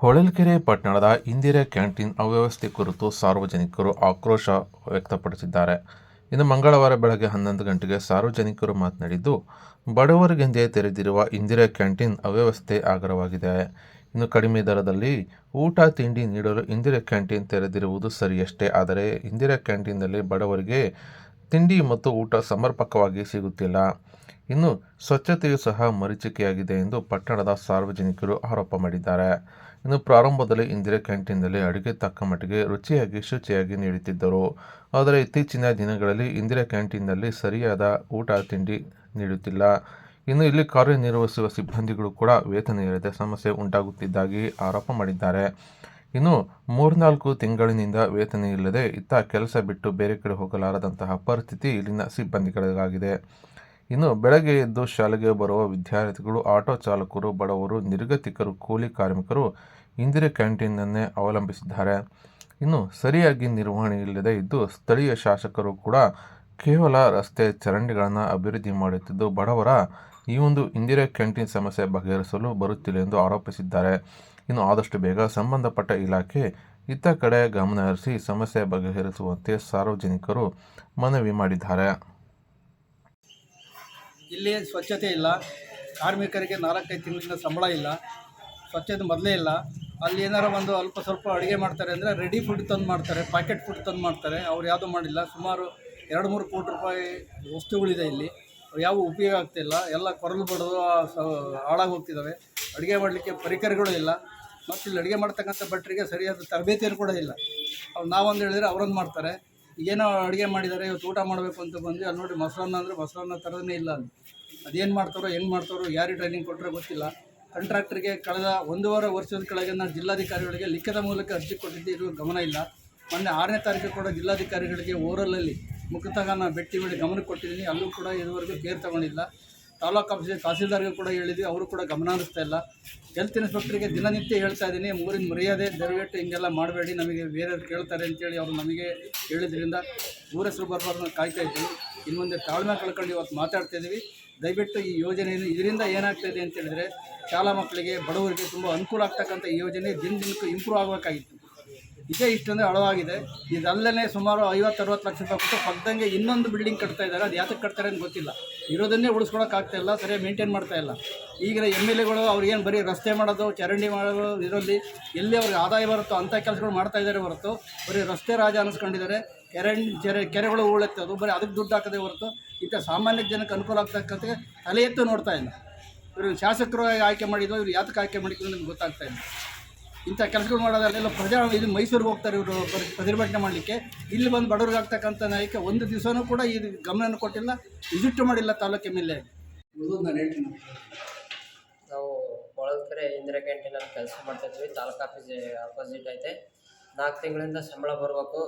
ಹೊಳಲ್ಕೆರೆ ಪಟ್ಟಣದ ಇಂದಿರಾ ಕ್ಯಾಂಟೀನ್ ಅವ್ಯವಸ್ಥೆ ಕುರಿತು ಸಾರ್ವಜನಿಕರು ಆಕ್ರೋಶ ವ್ಯಕ್ತಪಡಿಸಿದ್ದಾರೆ. ಇನ್ನು ಮಂಗಳವಾರ ಬೆಳಗ್ಗೆ ಹನ್ನೊಂದು ಗಂಟೆಗೆ ಸಾರ್ವಜನಿಕರು ಮಾತನಾಡಿದ್ದು, ಬಡವರಿಗೆಂದೇ ತೆರೆದಿರುವ ಇಂದಿರಾ ಕ್ಯಾಂಟೀನ್ ಅವ್ಯವಸ್ಥೆ ಆಗರವಾಗಿದೆ ಇನ್ನು ಕಡಿಮೆ ದರದಲ್ಲಿ ಊಟ, ತಿಂಡಿ ನೀಡಲು ಇಂದಿರಾ ಕ್ಯಾಂಟೀನ್ ತೆರೆದಿರುವುದು ಸರಿಯಷ್ಟೇ. ಆದರೆ ಇಂದಿರಾ ಕ್ಯಾಂಟೀನ್ನಲ್ಲಿ ಬಡವರಿಗೆ ತಿಂಡಿ ಮತ್ತು ಊಟ ಸಮರ್ಪಕವಾಗಿ ಸಿಗುತ್ತಿಲ್ಲ. ಇನ್ನು ಸ್ವಚ್ಛತೆಯು ಸಹ ಮರೀಚಿಕೆಯಾಗಿದೆ ಎಂದು ಪಟ್ಟಣದ ಸಾರ್ವಜನಿಕರು ಆರೋಪ ಮಾಡಿದ್ದಾರೆ. ಇನ್ನು ಪ್ರಾರಂಭದಲ್ಲಿ ಇಂದಿರಾ ಕ್ಯಾಂಟೀನ್ನಲ್ಲಿ ಅಡುಗೆ ತಕ್ಕ ಮಟ್ಟಿಗೆ ರುಚಿಯಾಗಿ, ಶುಚಿಯಾಗಿ ನೀಡುತ್ತಿದ್ದರು. ಆದರೆ ಇತ್ತೀಚಿನ ದಿನಗಳಲ್ಲಿ ಇಂದಿರಾ ಕ್ಯಾಂಟೀನ್ನಲ್ಲಿ ಸರಿಯಾದ ಊಟ ತಿಂಡಿ ನೀಡುತ್ತಿಲ್ಲ. ಇನ್ನು ಇಲ್ಲಿ ಕಾರ್ಯನಿರ್ವಹಿಸುವ ಸಿಬ್ಬಂದಿಗಳು ಕೂಡ ವೇತನ ಇರದೆ ಸಮಸ್ಯೆ ಉಂಟಾಗುತ್ತಿದ್ದಾಗಿ ಆರೋಪ ಮಾಡಿದ್ದಾರೆ. ಇನ್ನು ಮೂರ್ನಾಲ್ಕು ತಿಂಗಳಿನಿಂದ ವೇತನ ಇಲ್ಲದೆ ಇತ್ತ ಕೆಲಸ ಬಿಟ್ಟು ಬೇರೆ ಕಡೆ ಹೋಗಲಾರದಂತಹ ಪರಿಸ್ಥಿತಿ ಇಲ್ಲಿನ ಸಿಬ್ಬಂದಿಗಳಿಗಾಗಿದೆ. ಇನ್ನು ಬೆಳಗ್ಗೆ ಎದ್ದು ಶಾಲೆಗೆ ಬರುವ ವಿದ್ಯಾರ್ಥಿಗಳು, ಆಟೋ ಚಾಲಕರು, ಬಡವರು, ನಿರ್ಗತಿಕರು, ಕೂಲಿ ಕಾರ್ಮಿಕರು ಇಂದಿರಾ ಕ್ಯಾಂಟೀನನ್ನೇ ಅವಲಂಬಿಸಿದ್ದಾರೆ. ಇನ್ನು ಸರಿಯಾಗಿ ನಿರ್ವಹಣೆ ಇಲ್ಲದೆ ಇದ್ದು ಸ್ಥಳೀಯ ಶಾಸಕರು ಕೂಡ ಕೇವಲ ರಸ್ತೆ ಚರಂಡಿಗಳನ್ನು ಅಭಿವೃದ್ಧಿ ಮಾಡುತ್ತಿದ್ದು ಬಡವರ ಈ ಒಂದು ಇಂದಿರಾ ಕ್ಯಾಂಟೀನ್ ಸಮಸ್ಯೆ ಬಗೆಹರಿಸಲು ಬರುತ್ತಿಲ್ಲ ಎಂದು ಆರೋಪಿಸಿದ್ದಾರೆ. ಇನ್ನು ಆದಷ್ಟು ಬೇಗ ಸಂಬಂಧಪಟ್ಟ ಇಲಾಖೆ ಇತ್ತ ಕಡೆ ಗಮನ ಹರಿಸಿ ಸಮಸ್ಯೆ ಬಗೆಹರಿಸುವಂತೆ ಸಾರ್ವಜನಿಕರು ಮನವಿ ಮಾಡಿದ್ದಾರೆ. ಇಲ್ಲಿ ಸ್ವಚ್ಛತೆ ಇಲ್ಲ. ಕಾರ್ಮಿಕರಿಗೆ ನಾಲ್ಕೈದು ತಿಂಗಳಿಂದ ಸಂಬಳ ಇಲ್ಲ. ಸ್ವಚ್ಛತೆ ಮೊದಲೇ ಇಲ್ಲ. ಅಲ್ಲಿ ಏನಾರ ಒಂದು ಅಲ್ಪ ಸ್ವಲ್ಪ ಅಡುಗೆ ಮಾಡ್ತಾರೆ ಅಂದರೆ ರೆಡಿ ಫುಡ್ ತಂದು ಮಾಡ್ತಾರೆ ಪ್ಯಾಕೆಟ್ ಫುಡ್ ತಂದು ಮಾಡ್ತಾರೆ. ಅವ್ರು ಯಾವುದೂ ಮಾಡಿಲ್ಲ. ಸುಮಾರು ಎರಡು, ಮೂರು ಕೋಟಿ ರೂಪಾಯಿ ವಸ್ತುಗಳಿದೆ ಇಲ್ಲಿ. ಯಾವ ಉಪಯೋಗ ಆಗ್ತಿಲ್ಲ ಎಲ್ಲ ಕೊರಲು ಬಡದು ಹಾಳಾಗಿ ಹೋಗ್ತಿದ್ದಾವೆ ಅಡುಗೆ ಮಾಡಲಿಕ್ಕೆ ಪರಿಕರಗಳು ಇಲ್ಲ. ಮತ್ತು ಇಲ್ಲಿ ಅಡುಗೆ ಮಾಡ್ತಕ್ಕಂಥ ಭಟ್ರಿಗೆ ಸರಿಯಾದ ತರಬೇತಿಯನ್ನು ಕೂಡ ಇಲ್ಲ. ಅವ್ರು ನಾವೊಂದು ಹೇಳಿದರೆ ಅವರೊಂದು ಮಾಡ್ತಾರೆ. ಏನೋ ಅಡುಗೆ ಮಾಡಿದ್ದಾರೆ ಇವತ್ತು ಊಟ ಮಾಡಬೇಕು ಅಂತ ಬಂದು ಅಲ್ಲಿ ನೋಡಿ ಮೊಸರನ್ನ ಅಂದರೆ ಮೊಸರನ್ನ ಥರನೇ ಇಲ್ಲ ಅಲ್ಲಿ. ಅದೇನು ಮಾಡ್ತಾರೋ ಹೆಂಗೆ ಮಾಡ್ತಾರೋ, ಯಾರಿಗೆ ಟ್ರೈನಿಂಗ್ ಕೊಟ್ಟರೆ ಗೊತ್ತಿಲ್ಲ. ಕಾಂಟ್ರಾಕ್ಟ್ರಿಗೆ ಕಳೆದ ಒಂದೂವರೆ ವರ್ಷದ ಕೆಳಗೆ ನಾನು ಜಿಲ್ಲಾಧಿಕಾರಿಗಳಿಗೆ ಲಿಖಿತ ಮೂಲಕ ಅರ್ಜಿ ಕೊಟ್ಟಿದ್ದು ಇದು ಗಮನ ಇಲ್ಲ. ಮೊನ್ನೆ ಆರನೇ ತಾರೀಕು ಕೂಡ ಜಿಲ್ಲಾಧಿಕಾರಿಗಳಿಗೆ ಓರಲಲ್ಲಿ ಮುಖತಃ ನಾನು ಭೇಟಿ ಮಾಡಿ ಗಮನ ಕೊಟ್ಟಿದ್ದೀನಿ. ಅಲ್ಲೂ ಕೂಡ ಇದುವರೆಗೂ ಕೇರ್ ತಗೊಂಡಿಲ್ಲ. ತಾಲೂಕು ಆಫೀಸ್ ತಹಸೀಲ್ದಾರ್ಗೆ ಕೂಡ ಹೇಳಿದ್ವಿ, ಅವರು ಕೂಡ ಗಮನ ಹರಿಸ್ತಾ ಇಲ್ಲ. ಹೆಲ್ತ್ ಇನ್ಸ್ಪೆಕ್ಟ್ರಿಗೆ ದಿನನಿತ್ಯ ಹೇಳ್ತಾ ಇದ್ದೀನಿ ಮೂರಿನ ಮರ್ಯಾದೆ ದಯವಿಟ್ಟು ಹಿಂಗೆಲ್ಲ ಮಾಡಬೇಡಿ, ನಮಗೆ ಬೇರೆಯವ್ರು ಕೇಳ್ತಾರೆ ಅಂತೇಳಿ ಅವರು ನಮಗೆ ಹೇಳಿದ್ರಿಂದ ಊರ ಹೆಸರು ಬರಬಾರ್ದು ಕಾಯ್ತಾ ಇದ್ದೀವಿ ಇನ್ನು ಮುಂದೆ ತಾಳ್ಮೆ ಕಳ್ಕೊಂಡು ಇವತ್ತು ಮಾತಾಡ್ತಾ ಇದ್ದೀವಿ ದಯವಿಟ್ಟು ಈ ಯೋಜನೆಯನ್ನು ಇದರಿಂದ ಏನಾಗ್ತಾಯಿದೆ ಅಂತ ಹೇಳಿದ್ರೆ ಶಾಲಾ ಮಕ್ಕಳಿಗೆ, ಬಡವರಿಗೆ ತುಂಬ ಅನುಕೂಲ ಆಗ್ತಕ್ಕಂಥ ಈ ಯೋಜನೆ ದಿನ ದಿನಕ್ಕೂ ಇಂಪ್ರೂವ್ ಆಗಬೇಕಾಗಿತ್ತು. ಇದೇ ಇಷ್ಟೊಂದು ಹಳವಾಗಿದೆ ಇದಲ್ಲೇ ಸುಮಾರು ಐವತ್ತು ಅರವತ್ತು ಲಕ್ಷ ರೂಪಾಯಿ ಕೊಟ್ಟು ಪಕ್ಕದಂಗೆ ಇನ್ನೊಂದು ಬಿಲ್ಡಿಂಗ್ ಕಟ್ತಾ ಇದ್ದಾರೆ. ಅದು ಯಾತಕ್ಕೆ ಕಟ್ತಾರೆ ಅಂತ ಗೊತ್ತಿಲ್ಲ. ಇರೋದನ್ನೇ ಉಳಿಸ್ಕೊಳಕ್ಕೆ ಆಗ್ತಾ ಇಲ್ಲ, ಸರಿಯಾಗಿ ಮೇಂಟೈನ್ ಮಾಡ್ತಾ ಇಲ್ಲ. ಈಗಿನ ಎಂ ಎಲ್ ಎಗಳು ಏನು ಬರೀ ರಸ್ತೆ ಮಾಡೋದು, ಚರಂಡಿ ಮಾಡೋದು ಇದರಲ್ಲಿ ಎಲ್ಲಿ ಅವ್ರಿಗೆ ಆದಾಯ ಬರುತ್ತೋ ಅಂಥ ಕೆಲಸಗಳು ಮಾಡ್ತಾ ಇದ್ದಾರೆ ಹೊರತು, ಬರೀ ರಸ್ತೆ ರಾಜ ಅನ್ನಿಸ್ಕೊಂಡಿದ್ದಾರೆ ಕೆರೆ ಕೆರೆ, ಕೆರೆಗಳು ಉಳೆತ್ತೋದು ಬರೀ ಅದಕ್ಕೆ ದುಡ್ಡು ಹಾಕದೆ ಹೊರತು ಇಂಥ ಸಾಮಾನ್ಯ ಜನಕ್ಕೆ ಅನುಕೂಲ ಆಗ್ತಕ್ಕಂಥ ತಲೆ ಎತ್ತು ನೋಡ್ತಾ ಇಲ್ಲ. ಇವರು ಶಾಸಕರು ಆಯ್ಕೆ ಮಾಡಿದ್ರು ಇವ್ರು ಯಾತಕ್ಕೆ ಆಯ್ಕೆ ಮಾಡಿದ್ರು ನಮ್ಗೆ ಗೊತ್ತಾಗ್ತಾ ಇಲ್ಲ. ಇಂಥ ಕೆಲಸಗಳು ಮಾಡೋದಲ್ಲೆಲ್ಲ ಪ್ರಜಾ ಇದು ಮೈಸೂರಿಗೆ ಹೋಗ್ತಾರೆ ಇವರು ಪ್ರ- ಪ್ರತಿಭಟನೆ ಮಾಡಲಿಕ್ಕೆ. ಇಲ್ಲಿ ಬಂದು ಬಡವ್ರಿಗೆ ಆಗ್ತಕ್ಕಂಥ ನಾಯಕ ಒಂದು ದಿವಸನೂ ಕೂಡ ಈ ಗಮನವನ್ನು ಕೊಟ್ಟಿಲ್ಲ ವಿಸಿಟ್ ಮಾಡಿಲ್ಲ ತಾಲೂಕು ಎಂ ಎಲ್ ಎ ನಾನು ಹೇಳ್ತೀನಿ. ನಾವು ಹೊಳಲ್ಕೆರೆ ಇಂದಿರಾ ಕ್ಯಾಂಟೀನಲ್ಲಿ ಕೆಲಸ ಮಾಡ್ತಾಯಿದ್ವಿ ತಾಲೂಕು ಆಫೀಸ್ ಅಪೋಸಿಟ್ ಐತೆ. ನಾಲ್ಕು ತಿಂಗಳಿಂದ ಸಂಬಳ ಬರಬೇಕು.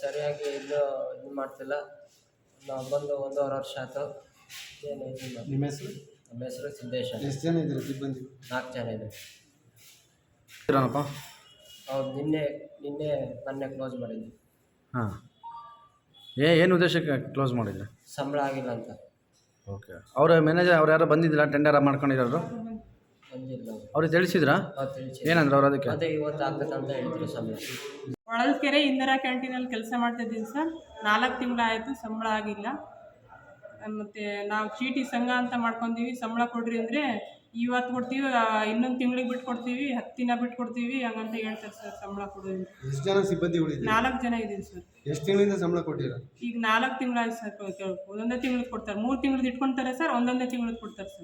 ಸರಿಯಾಗಿ ಇದು ಇದು ಮಾಡ್ತಿಲ್ಲ. ನಾವು ಬಂದು ಒಂದೂವರೆ ವರ್ಷ ಆಯಿತು. ಏನು ಇದು ಇಲ್ಲ. ನಿಮ್ಮ ಹೆಸರು? ನಮ್ಮ ಹೆಸರು ಸಿದ್ದೇಶ್ ಎಷ್ಟು ಜನ ಇದ್ದೀರಾ ಸಿಬ್ಬಂದಿ? ನಾಲ್ಕು ಜನ ಇದೆ ಇರೋಣಪ್ಪ ಅವ್ರು ನಿನ್ನೆ ನಿನ್ನೆ ಮೊನ್ನೆ ಕ್ಲೋಸ್ ಮಾಡಿದ್ವಿ. ಹಾಂ. ಏ ಏನು ಉದ್ದೇಶಕ್ಕೆ ಕ್ಲೋಸ್ ಮಾಡಿದ್ರೆ? ಸಂಬಳ ಆಗಿಲ್ಲ ಅಂತ. ಓಕೆ ಅವರ ಮ್ಯಾನೇಜರ್ ಅವ್ರು ಯಾರೋ ಬಂದಿದ್ದಿಲ್ಲ ಟೆಂಡರ್ ಮಾಡ್ಕೊಂಡಿರೋರು? ಬಂದಿಲ್ಲ ಅವ್ರು. ಅವ್ರಿಗೆ ತಿಳಿಸಿದ್ರಾ? ಅವ್ರು ತಿಳಿಸಿ ಏನಂದ್ರೆ ಅವ್ರು ಅದಕ್ಕೆ? ಅದೇ ಇವತ್ತು ಆಗ್ಬೇಕಂತ ಹೇಳಿದ್ರು ಸಂಬಳ. ಹೊಳಲ್ಕೆರೆ ಇಂದಿರಾ ಕ್ಯಾಂಟೀನಲ್ಲಿ ಕೆಲಸ ಮಾಡ್ತಿದ್ದೀನಿ ಸರ್. ನಾಲ್ಕು ತಿಂಗಳಾಯಿತು ಸಂಬಳ ಆಗಿಲ್ಲ. ಮತ್ತು ನಾವು ಚೀಟಿ ಸಂಘ ಅಂತ ಮಾಡ್ಕೊಂತೀವಿ ಸಂಬಳ ಕೊಡ್ರಿ ಅಂದರೆ ಇವತ್ತು ಕೊಡ್ತೀವಿ ಇನ್ನೊಂದು ತಿಂಗಳಿಗೆ ಬಿಟ್ಟು ಕೊಡ್ತೀವಿ ಹತ್ತು ದಿನ ಬಿಟ್ಟು ಕೊಡ್ತೀವಿ ಹಂಗಂತ ಹೇಳ್ತಾರೆ ಸರ್ ಸಂಬಳ ಕೊಡೋದು. ಎಷ್ಟು ಜನ ಸಿಬ್ಬಂದಿಗಳಿದೆ ನಾಲ್ಕು ಜನ ಇದ್ದೀನಿ ಸರ್. ಎಷ್ಟು ತಿಂಗಳಿಂದ ಸಂಬಳ ಕೊಟ್ಟಿರ? ಈಗ ನಾಲ್ಕು ತಿಂಗಳಾಯ್ತು ಸರ್ ಒಂದೊಂದೇ ತಿಂಗಳಿಗೆ ಕೊಡ್ತಾರೆ. ಮೂರು ತಿಂಗಳದ್ದು ಇಟ್ಕೊತಾರೆ ಸರ್ ಒಂದೊಂದೇ ತಿಂಗ್ಳಿಗೆ ಕೊಡ್ತಾರೆ ಸರ್.